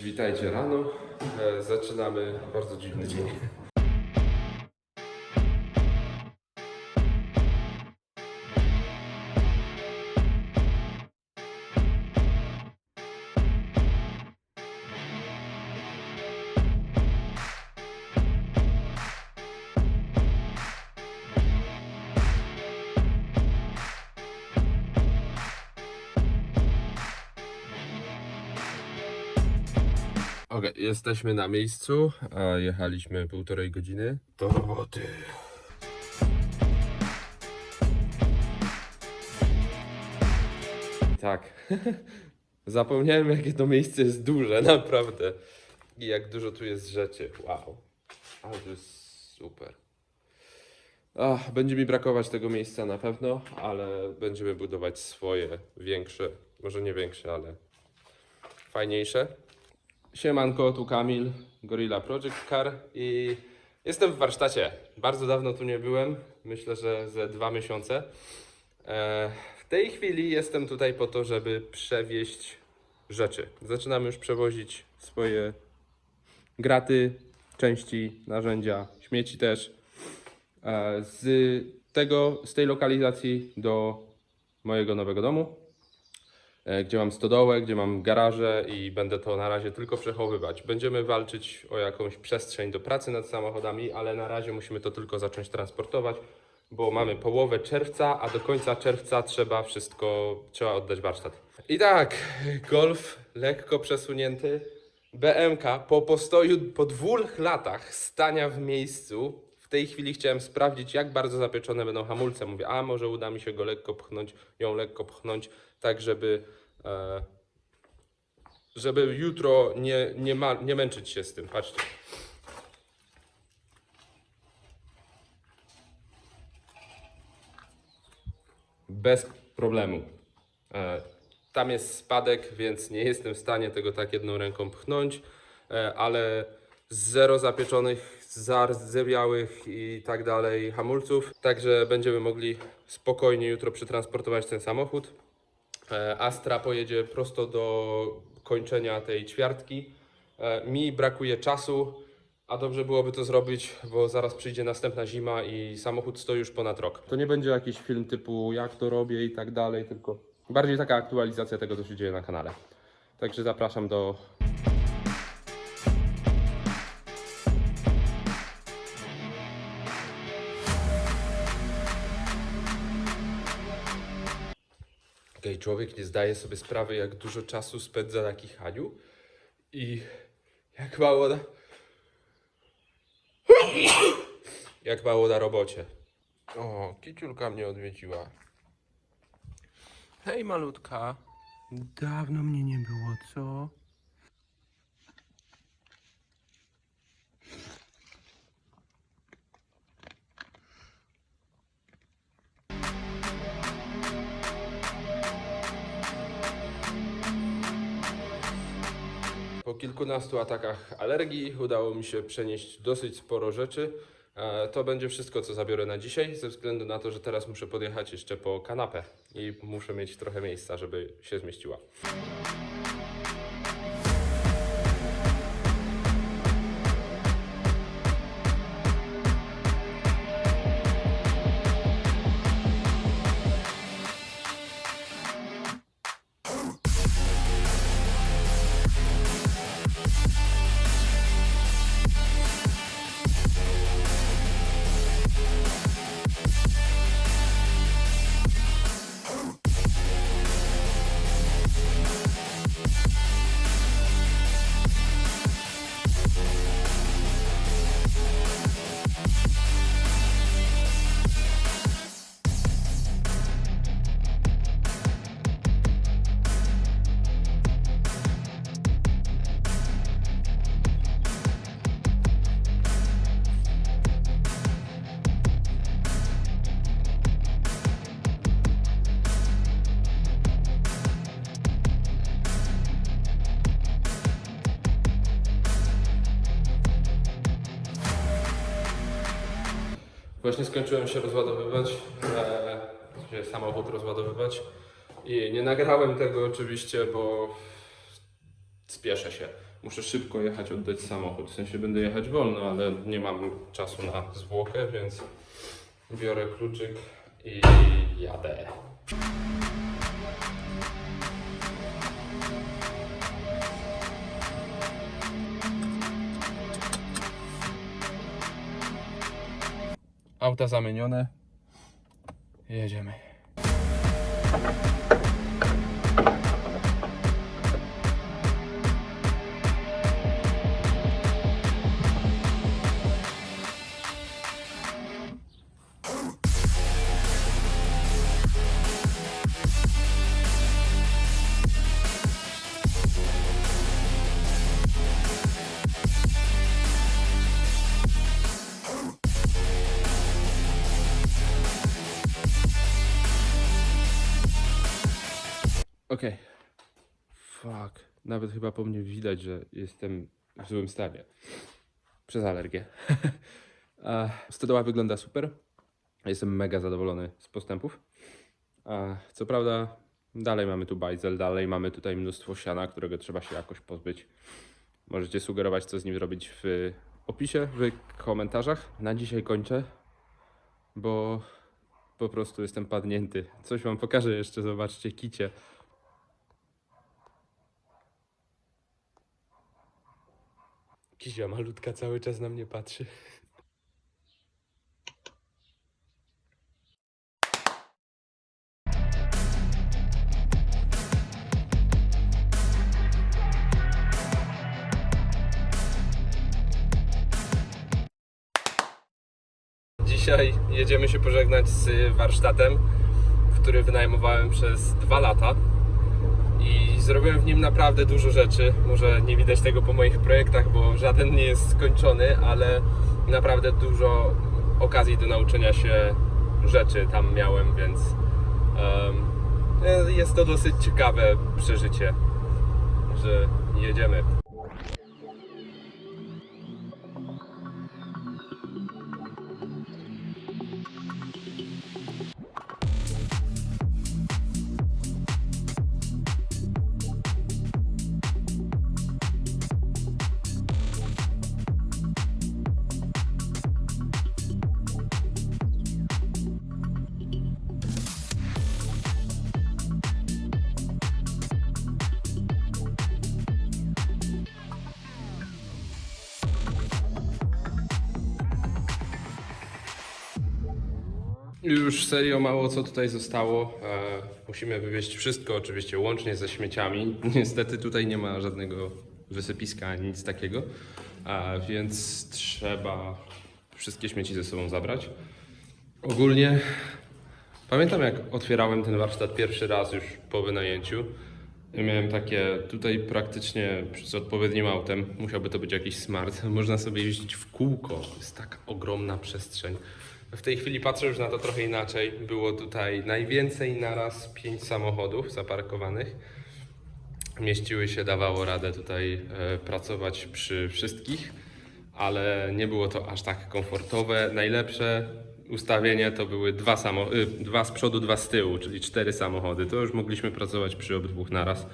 Witajcie rano. E, Zaczynamy bardzo dziwny dzień. Okej, jesteśmy na miejscu, a jechaliśmy półtorej godziny. Do roboty. Tak. Zapomniałem, jakie to miejsce jest duże, naprawdę. I jak dużo tu jest rzeczy. Wow. Ale to jest super. Ach, będzie mi brakować tego miejsca na pewno, ale będziemy budować swoje, większe. Może nie większe, ale fajniejsze. Siemanko, tu Kamil, Gorilla Project Car i jestem w warsztacie. Bardzo dawno tu nie byłem, myślę, że ze dwa miesiące. E, w tej chwili jestem tutaj po to, żeby przewieźć rzeczy. Zaczynam już przewozić swoje graty, części, narzędzia, śmieci też. E, z tego, z tej lokalizacji do mojego nowego domu gdzie mam stodołę, gdzie mam garaże i będę to na razie tylko przechowywać. Będziemy walczyć o jakąś przestrzeń do pracy nad samochodami, ale na razie musimy to tylko zacząć transportować, bo mamy połowę czerwca, a do końca czerwca trzeba wszystko, trzeba oddać warsztat. I tak, golf lekko przesunięty. BMK po postoju, po dwóch latach stania w miejscu, w tej chwili chciałem sprawdzić, jak bardzo zapieczone będą hamulce. Mówię, a może uda mi się go lekko pchnąć, ją lekko pchnąć, tak żeby, e, żeby jutro nie, nie, ma, nie męczyć się z tym. Patrzcie. Bez problemu. E, Tam jest spadek, więc nie jestem w stanie tego tak jedną ręką pchnąć, e, ale zero zapieczonych, zardzewiałych i tak dalej hamulców, także będziemy mogli spokojnie jutro przetransportować ten samochód. E, Astra pojedzie prosto do kończenia tej ćwiartki. E, Mi brakuje czasu, a dobrze byłoby to zrobić, bo zaraz przyjdzie następna zima i samochód stoi już ponad rok. To nie będzie jakiś film typu jak to robię i tak dalej, tylko bardziej taka aktualizacja tego, co się dzieje na kanale. Także zapraszam do Okej, człowiek nie zdaje sobie sprawy, jak dużo czasu spędza na kichaniu i jak mało na... Jak mało na robocie. O, kiciulka mnie odwiedziła. Hej, malutka. Dawno mnie nie było, co? Po kilkunastu atakach alergii udało mi się przenieść dosyć sporo rzeczy. E, To będzie wszystko, co zabiorę na dzisiaj, ze względu na to, że teraz muszę podjechać jeszcze po kanapę i muszę mieć trochę miejsca, żeby się zmieściła. Właśnie skończyłem się rozładowywać, e, samochód rozładowywać i nie nagrałem tego oczywiście, bo spieszę się. muszę szybko jechać, oddać samochód. W sensie będę jechać wolno, ale nie mam czasu na zwłokę, więc biorę kluczyk i jadę. Auta zamienione. Jedziemy. Okej. Fuck. Nawet chyba po mnie widać, że jestem w złym stanie. Przez alergię. Stodoła wygląda super. Jestem mega zadowolony z postępów. Co prawda, dalej mamy tu bajzel, dalej mamy tutaj mnóstwo siana, którego trzeba się jakoś pozbyć. Możecie sugerować, co z nim zrobić w opisie, w komentarzach. Na dzisiaj kończę, bo po prostu jestem padnięty. Coś wam pokażę jeszcze, zobaczcie, kicie. Kizia malutka cały czas na mnie patrzy. Dzisiaj jedziemy się pożegnać z warsztatem, który wynajmowałem przez dwa lata zrobiłem w nim naprawdę dużo rzeczy. Może nie widać tego po moich projektach, bo żaden nie jest skończony, ale naprawdę dużo okazji do nauczenia się rzeczy tam miałem, więc em, jest to dosyć ciekawe przeżycie, że jedziemy. Już serio mało co tutaj zostało. E, musimy wywieźć wszystko, oczywiście łącznie ze śmieciami. Niestety tutaj nie ma żadnego wysypiska ani nic takiego, a więc trzeba wszystkie śmieci ze sobą zabrać. Ogólnie pamiętam jak otwierałem ten warsztat pierwszy raz już po wynajęciu. Ja miałem takie tutaj praktycznie z odpowiednim autem, musiałby to być jakiś smart. Można sobie jeździć w kółko, jest tak ogromna przestrzeń. W tej chwili patrzę już na to trochę inaczej. Było tutaj najwięcej naraz pięć samochodów zaparkowanych. Mieściły się, dawało radę tutaj e, pracować przy wszystkich, ale nie było to aż tak komfortowe. Najlepsze ustawienie to były dwa, samo, y, dwa z przodu, dwa z tyłu, czyli cztery samochody. To już mogliśmy pracować przy obydwu naraz.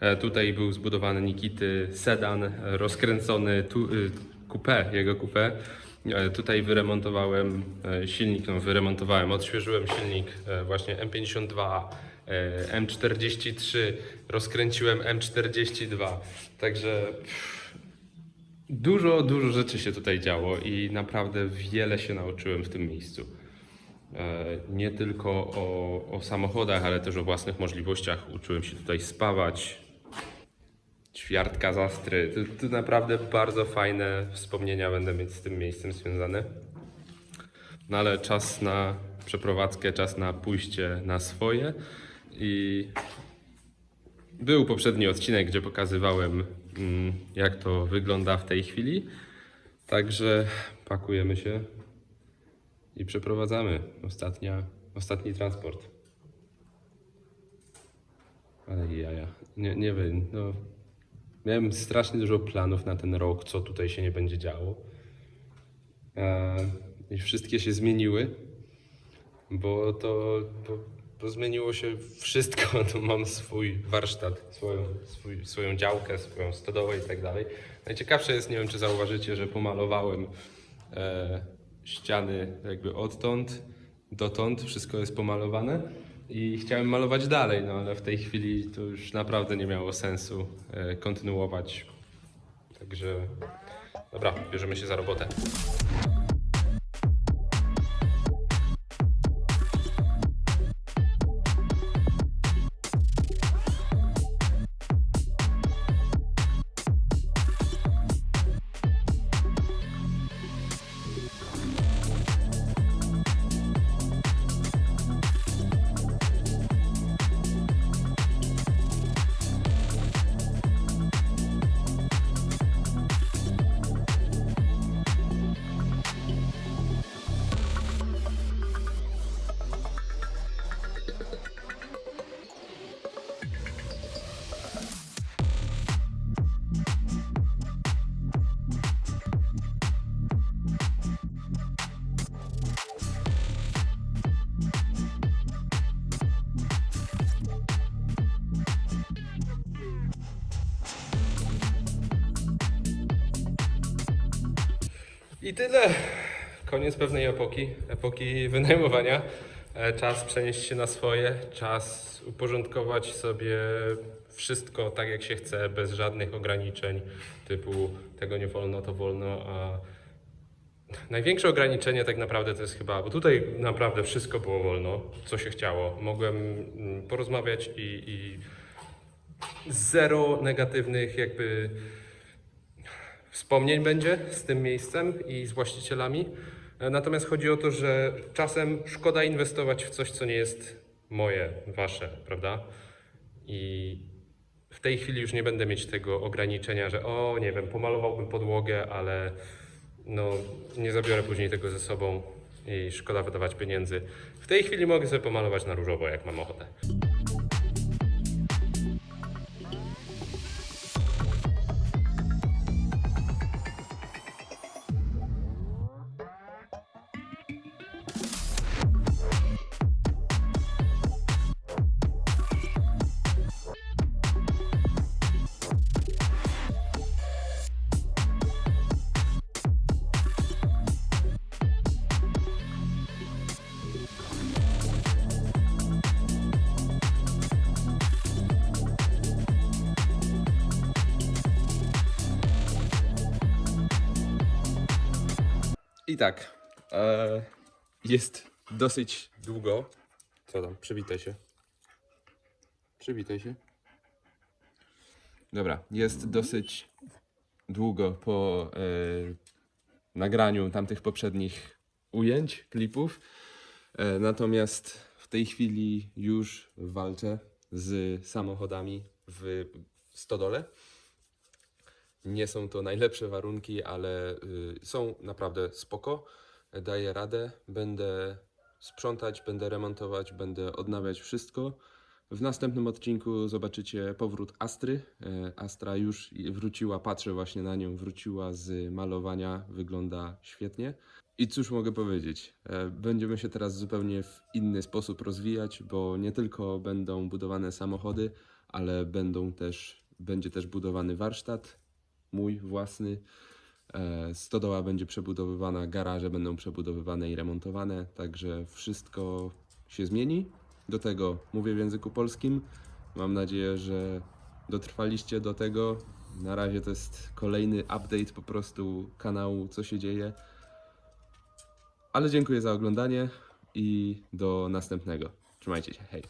E, Tutaj był zbudowany Nikity sedan, e, rozkręcony tu, y, coupé, jego coupé. E, Tutaj wyremontowałem e, silnik, no wyremontowałem, odświeżyłem silnik e, właśnie M52, e, M43, rozkręciłem M42, także dużo, dużo rzeczy się tutaj działo i naprawdę wiele się nauczyłem w tym miejscu. Nie tylko o, o samochodach, ale też o własnych możliwościach. Uczyłem się tutaj spawać, ćwiartka zastry. To, to naprawdę bardzo fajne wspomnienia będę mieć z tym miejscem związane. No ale czas na przeprowadzkę, czas na pójście na swoje. I był poprzedni odcinek, gdzie pokazywałem, mm, jak to wygląda w tej chwili. Także pakujemy się i przeprowadzamy. Ostatnia, ostatni transport. Ale jaja. Nie, nie wiem, no. Miałem strasznie dużo planów na ten rok, co tutaj się nie będzie działo. E, I wszystkie się zmieniły, bo to bo bo zmieniło się wszystko. Mam swój warsztat, swoją, swój, swoją działkę, swoją stodołę i tak dalej. Najciekawsze jest, nie wiem czy zauważycie, że pomalowałem e, ściany jakby odtąd dotąd, wszystko jest pomalowane i chciałem malować dalej, no ale w tej chwili to już naprawdę nie miało sensu e, kontynuować. Także dobra, bierzemy się za robotę. I tyle. Koniec pewnej epoki, epoki wynajmowania. E, Czas przenieść się na swoje, czas uporządkować sobie wszystko tak jak się chce, bez żadnych ograniczeń, typu tego nie wolno, to wolno, a największe ograniczenie tak naprawdę to jest chyba, bo tutaj naprawdę wszystko było wolno, co się chciało. Mogłem mm, porozmawiać i, i zero negatywnych jakby wspomnień będzie z tym miejscem i z właścicielami. E, Natomiast chodzi o to, że czasem szkoda inwestować w coś, co nie jest moje, wasze, prawda? I w tej chwili już nie będę mieć tego ograniczenia, że o, nie wiem, pomalowałbym podłogę, ale no, nie zabiorę później tego ze sobą i szkoda wydawać pieniędzy. W tej chwili mogę sobie pomalować na różowo, jak mam ochotę. I tak, e, jest dosyć długo. Co tam? Przywitaj się. Przywitaj się. Dobra, jest dosyć długo po e, nagraniu tamtych poprzednich ujęć, klipów. E, natomiast w tej chwili już walczę z samochodami w stodole. Nie są to najlepsze warunki, ale y, są naprawdę spoko. Daję radę. Będę sprzątać, będę remontować, będę odnawiać wszystko. W następnym odcinku zobaczycie powrót Astry. E, Astra już wróciła, patrzę właśnie na nią, wróciła z malowania, wygląda świetnie. I cóż mogę powiedzieć? E, Będziemy się teraz zupełnie w inny sposób rozwijać, bo nie tylko będą budowane samochody, ale będą też, będzie też budowany warsztat, mój własny. E, Stodoła będzie przebudowywana, garaże będą przebudowywane i remontowane, także wszystko się zmieni. Do tego mówię w języku polskim. Mam nadzieję, że dotrwaliście do tego. Na razie to jest kolejny update po prostu kanału, co się dzieje. Ale dziękuję za oglądanie i do następnego. Trzymajcie się, hej.